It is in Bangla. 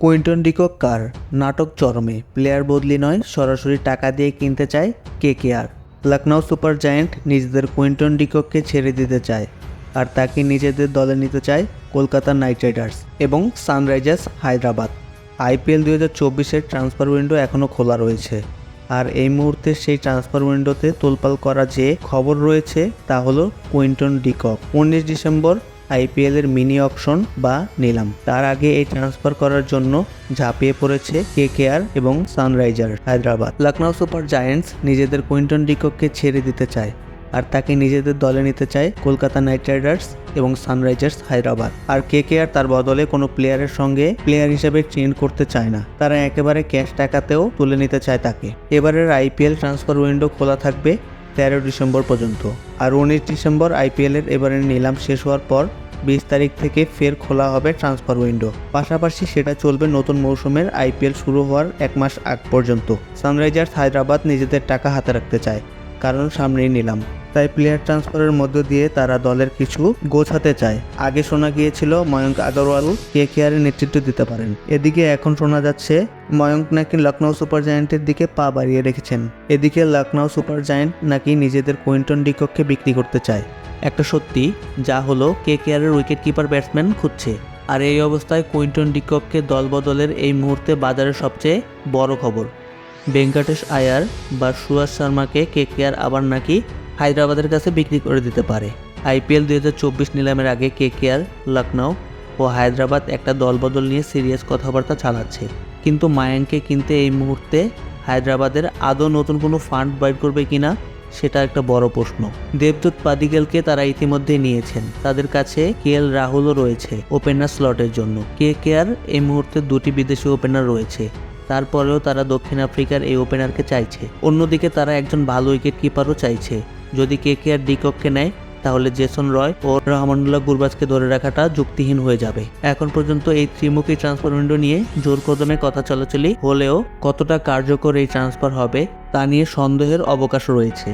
কুইন্টন ডিকক কার নাটক চরমে। প্লেয়ার বদলি নয়, সরাসরি টাকা দিয়ে কিনতে চায় K K R Lucknow Super Giant নিজেদের কুইন্টন ডিকককে ছেড়ে দিতে চায় আর তাকে নিজেদের দলে নিতে চায় কলকাতা নাইট রাইডার্স এবং সানরাইজার্স হায়দ্রাবাদ। আইপিএল দু হাজার চব্বিশের ট্রান্সফার উইন্ডো এখনও খোলা রয়েছে আর এই মুহূর্তে সেই ট্রান্সফার উইন্ডোতে তোলপাল করা যে খবর রয়েছে তা হলো কুইন্টন ডিকক। উনিশ ডিসেম্বর আইপিএল এর মিনি অকশন বা নিলাম। তার আগে এই ট্রান্সফার করার জন্য ঝাঁপিয়ে পড়েছে কেকেআর এবং Sunriser Hyderabad. Lucknow Super Giants নিজেদের কুইন্টন ডিকককে ছেড়ে দিতে চায় আর তাকে নিজেদের দলে নিতে চায় কলকাতা নাইট রাইডার্স এবং সানরাইজার্স হায়দ্রাবাদ। আর কে কে আর তার বদলে কোনো প্লেয়ারের সঙ্গে প্লেয়ার হিসেবে ট্রেন করতে চায় না। তারা একেবারে ক্যাশ টাকাতেও তুলে নিতে চায় তাকে। এবারের আইপিএল ট্রান্সফার উইন্ডো খোলা থাকবে তেরো ডিসেম্বর পর্যন্ত আর উনিশ ডিসেম্বর আইপিএলের এবারে নিলাম শেষ হওয়ার পর বিশ তারিখ থেকে ফের খোলা হবে ট্রান্সফার উইন্ডো পাশাপাশি সেটা চলবে নতুন মৌসুমের আইপিএল শুরু হওয়ার এক মাস আগ পর্যন্ত। সানরাইজার্স হায়দ্রাবাদ নিজেদের টাকা হাতে রাখতে চায়, কারণ সামনেই নিলাম। তাই প্লেয়ার ট্রান্সফারের মধ্য দিয়ে তারা দলের কিছু গোছাতে চায়। আগে শোনা গিয়েছিল ময়ঙ্ক আগরওয়াল কে কেয়ারের নেতৃত্ব দিতে পারেন। এদিকে এখন শোনা যাচ্ছে ময়ঙ্ক নাকি লখনৌ সুপার জায়েন্টের দিকে পা বাড়িয়ে রেখেছেন। এদিকে লখনৌ সুপার জায়েন্ট নাকি নিজেদের কুইন্টন ডিকককে বিক্রি করতে চায়। একটা সত্যি, যা হলো কে কেয়ারের উইকেট কিপার ব্যাটসম্যান খুঁজছে। আর এই অবস্থায় কুইন্টন ডিকককে দলবদলের এই মুহূর্তে বাজারের সবচেয়ে বড় খবর। ভেঙ্কটেশ আয়ার বা সুয়াস শর্মাকে কেকেআর আবার নাকি হায়দ্রাবাদের কাছে বিক্রি করে দিতে পারে। আইপিএল দুই হাজার চব্বিশ নিলামের আগে কেকেআর লখনৌ ও হায়দ্রাবাদ একটা দলবদল নিয়ে সিরিয়াস কথাবার্তা চালাচ্ছে। কিন্তু মায়াঙ্ককে কিনতে এই মুহূর্তে হায়দ্রাবাদের আদৌ নতুন কোনো ফান্ড বাইর করবে কিনা, সেটা একটা বড় প্রশ্ন। দেবদূত পাদিগেলকে তারা ইতিমধ্যে নিয়েছেন। তাদের কাছে কে এল রাহুলও রয়েছে ওপেনার স্লটের জন্য। কে কে আর এই মুহূর্তে দুটি বিদেশি ওপেনার রয়েছে। তারপরেও তারা দক্ষিণ আফ্রিকার এই ওপেনারকে চাইছে। অন্যদিকে তারা একজন ভালো উইকেট কিপারও চাইছে। যদি কে কে আর ডিককে নেয়, তাহলে জেসন রয় ও রহমানুল্লাহ গুরবাজকে ধরে রাখাটা যুক্তিহীন হয়ে যাবে। এখন পর্যন্ত এই ত্রিমুখী ট্রান্সফার উইন্ডো নিয়ে জোর কদমে কথা চলাচলি হলেও কতটা কার্যকর এই ট্রান্সফার হবে, তা নিয়ে সন্দেহের অবকাশ রয়েছে।